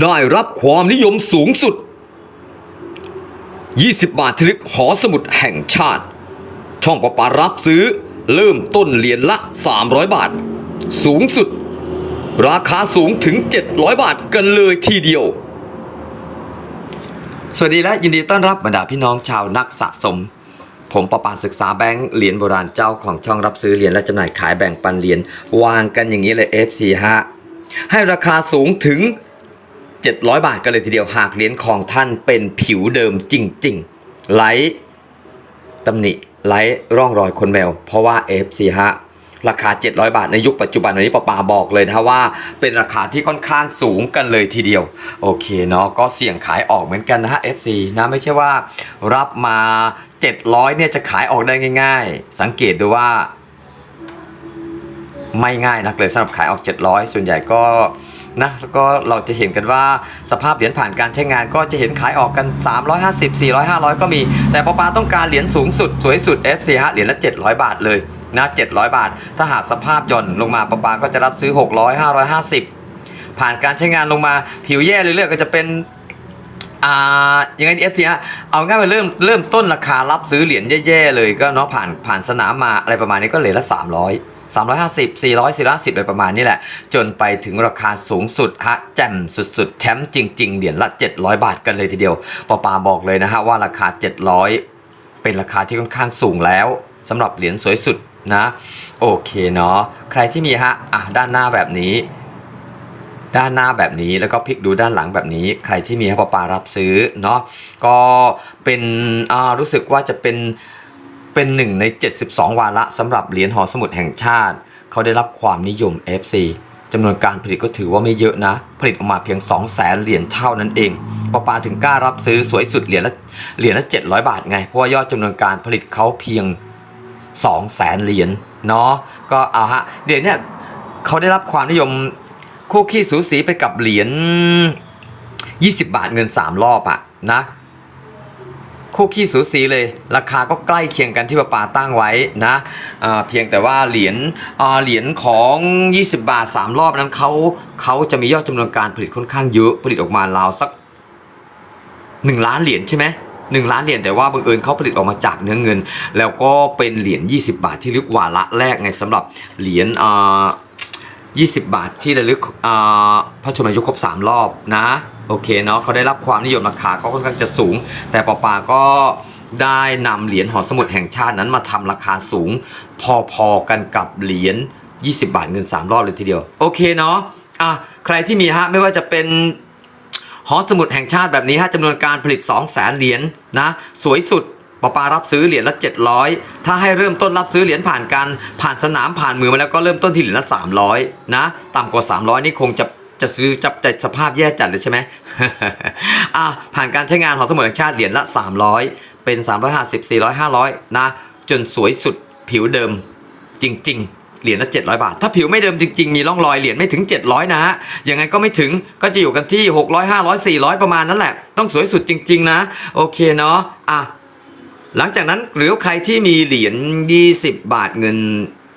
ได้รับความนิยมสูงสุด 20 บาททลิกหอสมุดแห่งชาติ ช่องประปารับซื้อเริ่มต้นเหรียญละ 300 บาท สูงสุด ราคาสูงถึง 700 บาทกันเลยทีเดียว สวัสดีและยินดีต้อนรับบรรดาพี่น้องชาวนักสะสม ผมประปาศึกษาแบงค์เหรียญโบราณเจ้าของช่องรับซื้อเหรียญและจำหน่ายขายแบ่งปันเหรียญวางกันอย่างนี้เลย FC ฮะให้ราคาสูงถึง 700 บาทกันเลยทีเดียวหากเหรียญของท่านเป็นผิวเดิมจริงๆไร้ตำหนิไร้ร่องรอยคนแมว เพราะว่า FC ฮะราคา 700 บาทในยุคปัจจุบันวันนี้ปาปาบอกเลยนะว่า เป็นราคาที่ค่อนข้างสูงกันเลยทีเดียว โอเคเนาะก็เสี่ยงขายออกเหมือนกันนะฮะ FC นะไม่ใช่ว่ารับมา 700 เนี่ยจะขายออกได้ง่าย ๆ สังเกตดูว่า ไม่ง่ายนักเลยสำหรับขายออก 700 ส่วนใหญ่ก็ นะแล้วก็เราจะเห็นกันว่าสภาพเหรียญผ่านการใช้งานก็จะเห็นขายออกกัน 350 400 500 ก็มี แต่ปอปาต้องการเหรียญสูงสุดสวยสุด FC ฮะเหรียญละ 700 บาทเลยนะ700 บาท ถ้าหากสภาพหย่อนลงมาปอปาก็จะรับซื้อ 600 550ผ่านการใช้งานลงมาผิวแย่เรื่อยๆก็จะเป็นอ่ายังไงดีเอฟซีฮะเอาง่ายไปเริ่มเริ่มต้นราคารับซื้อเหรียญแย่ๆเลยก็เนาะผ่านผ่านสนามมาอะไรประมาณนี้ก็เหรียญละ300 350 400 450อะไรประมาณนี้แหละ จนไปถึงราคาสูงสุดฮะแจ่มสุดๆ แชมป์จริง ๆ เหรียญละ 700 บาทกันเลยทีเดียวปอปาบอกเลยนะฮะว่าราคา 700 เป็นราคาที่ค่อนข้างสูงแล้วสำหรับเหรียญสวยสุดนะ โอเคเนาะใครที่มีฮะอะด้านหน้าแบบนี้ด้านหน้าแบบนี้แล้วก็พลิกดูด้านหลังแบบนี้ ใครที่มีให้ปอปารับซื้อเนาะก็เป็นรู้สึกว่าจะเป็น เป็นหนึ่งใน 72 วาระสำหรับเหรียญหอสมุดแห่งชาติ เขาได้รับความนิยม FC จำนวนการผลิตก็ถือว่าไม่เยอะนะ ผลิตออกมาเพียง 2 0 0แสนเหรียญเท่านั้นเองปอปาถึงกล้ารับซื้อสวยสุดเหรียญละเหรียญละ 700 บาทไง เพราะว่ายอดจำนวนการผลิตเขาเพียง 2 0 0แสนเหรียญเนาะก็เอาฮะเหรียญเนี่ยเขาได้รับความนิยมคู่ขี้สูสีไปกับเหรียญ20 บาทเงิน 3 รอบอะนะ คู่ขี้สูสีเลย ราคาก็ใกล้เคียงกันที่ป้าปาตั้งไว้นะเพียงแต่ว่าเหรียญเหรียญของ 20 บาท 3 รอบนั้นเขาเขาจะมียอดจำนวนการผลิตค่อนข้างเยอะผลิตออกมาราวสัก 1 ล้านเหรียญใช่ไหมหนึ่งล้านเหรียญแต่ว่าบังเอิญเขาผลิตออกมาจากเนื้อเงิน แล้วก็เป็นเหรียญ20 บาทที่เรียกวาระแรกไงสำหรับเหรียญอ่า20 บาทที่ระลึกพระชนมายุครบ 3 รอบนะ โอเคเนาะเขาได้รับความนิยมราคาก็ค่อนข้างจะสูง แต่ปอปาก็ได้นำเหรียญหอสมุดแห่งชาตินั้นมาทำราคาสูง พอๆกันกับเหรียญ20 บาทเงิน 3 รอบเลยทีเดียว โอเคเนาะอะใครที่มีฮะไม่ว่าจะเป็นหอสมุดแห่งชาติแบบนี้ฮะจำนวนการผลิต 2 0 0แสนเหรียญนะสวยสุดปปารับซื้อเหรียญละ 700 ถ้าให้เริ่มต้นรับซื้อเหรียญผ่านการผ่านสนามผ่านมือมาแล้วก็เริ่มต้นที่เหรียญละ 300 นะ ต่ำกว่า 300 นี่คงจะ จะซื้อจับแต่สภาพแย่จัดเลยใช่ไหมอะผ่านการใช้งานหอสมุดแห่งชาติเหรียญละ 300 เป็น 350 400 500 นะ จนสวยสุดผิวเดิมจริง ๆเหรียญละ700 บาท ถ้าผิวไม่เดิมจริง ๆ มีร่องรอยเหรียญไม่ถึง 700 นะฮะ ยังไงก็ไม่ถึง ก็จะอยู่กันที่ 600 500 400 ประมาณนั้นแหละ ต้องสวยสุดจริง ๆ นะ โอเคเนาะ อะ หลังจากนั้นหรือใครที่มีเหรียญ 20 บาทเงิน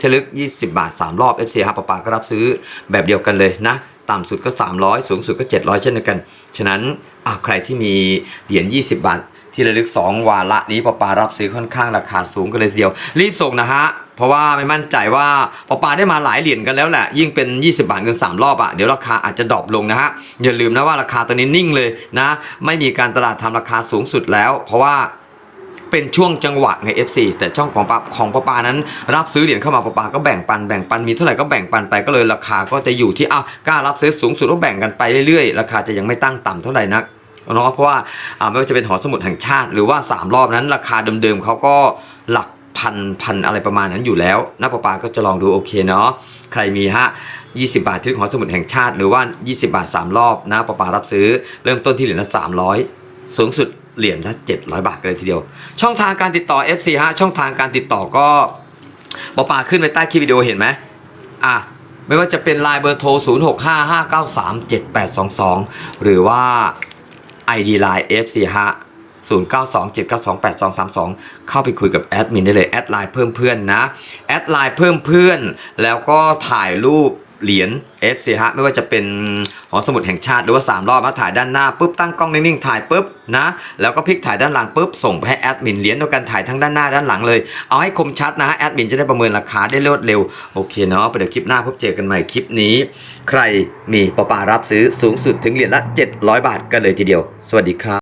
ทะลึก 20 บาท 3 รอบ FC ฮะปะปาก็รับซื้อแบบเดียวกันเลยนะ ต่ำสุดก็ 300 สูงสุดก็ 700 เช่นเดียวกัน ฉะนั้นใครที่มีเหรียญ 20 บาท ที่ระลึก 2 วาระนี้ปอปารับซื้อค่อนข้างราคาสูงกันเลยทีเดียว รีบส่งนะฮะ เพราะว่าไม่มั่นใจว่าปอปาได้มาหลายเหรียญกันแล้วแหละ ยิ่งเป็น 20 บาทเงิน3 รอบอะ่ะ เดี๋ยวราคาอาจจะดรอปลงนะฮะ อย่าลืมนะว่าราคาตอนนี้นิ่งเลยนะ ไม่มีการตลาดทำราคาสูงสุดแล้ว เพราะว่า เป็นช่วงจังหวะไง FC แต่ช่องของปาของปาปานั้น รับซื้อเหรียญเข้ามาปาปาก็แบ่งปันแบ่งปันมีเท่าไหร่ก็แบ่งปันไปก็เลยราคาก็จะอยู่ที่อ้าวกล้ารับซื้อสูงสุดก็แบ่งกันไปเรื่อยๆ ราคาจะยังไม่ตั้งต่ำเท่าไหร่นักเนาะเพราะว่าอ่าไม่ว่าจะเป็นหอสมุดแห่งชาติ หรือว่า 3 รอบนั้นราคาเดิมๆเขาก็หลักพันพันอะไรประมาณนั้นอยู่แล้วนะปาปาก็จะลองดูโอเคเนาะใครมีฮะ 20 บาทที่หอสมุดแห่งชาติหรือว่า 20 บาท 3 รอบนะปาปารับซื้อเริ่มต้นที่เหรียญละ300 สูงสุด เหรียญละ 700 บาทกันเลยทีเดียว ช่องทางการติดต่อ FC ฮะช่องทางการติดต่อก็ปอปาขึ้นไปใต้คลิปวิดีโอเห็นไหมอะไม่ว่าจะเป็นไลน์เบอร์โทร 0655937822 หรือว่า ID Line FC ฮะ0927928232 เข้าไปคุยกับแอดมินได้เลย แอดไลน์เพิ่มเพื่อนนะ แอดไลน์เพิ่มเพื่อน แล้วก็ถ่ายรูป เหรียญ FC ฮะไม่ว่าจะเป็นหอสมุดแห่งชาติหรือว่า 3 รอบมาถ่ายด้านหน้าปุ๊บตั้งกล้องนิ่งๆถ่ายปุ๊บนะแล้วก็พลิกถ่ายด้านหลังปุ๊บส่งไปให้แอดมินเหรียญเดียกันถ่ายทั้งด้านหน้าด้านหลังเลยเอาให้คมชัดนะฮะแอดมินจะได้ประเมินราคาได้รวดเร็วโอเคเนาะไปเดี๋ยวคลิปหน้าพบเจอกันใหม่คลิปนี้ ใครมีปปารับซื้อสูงสุดถึงเหรียญละ 700 บาทกันเลยทีเดียว สวัสดีครับ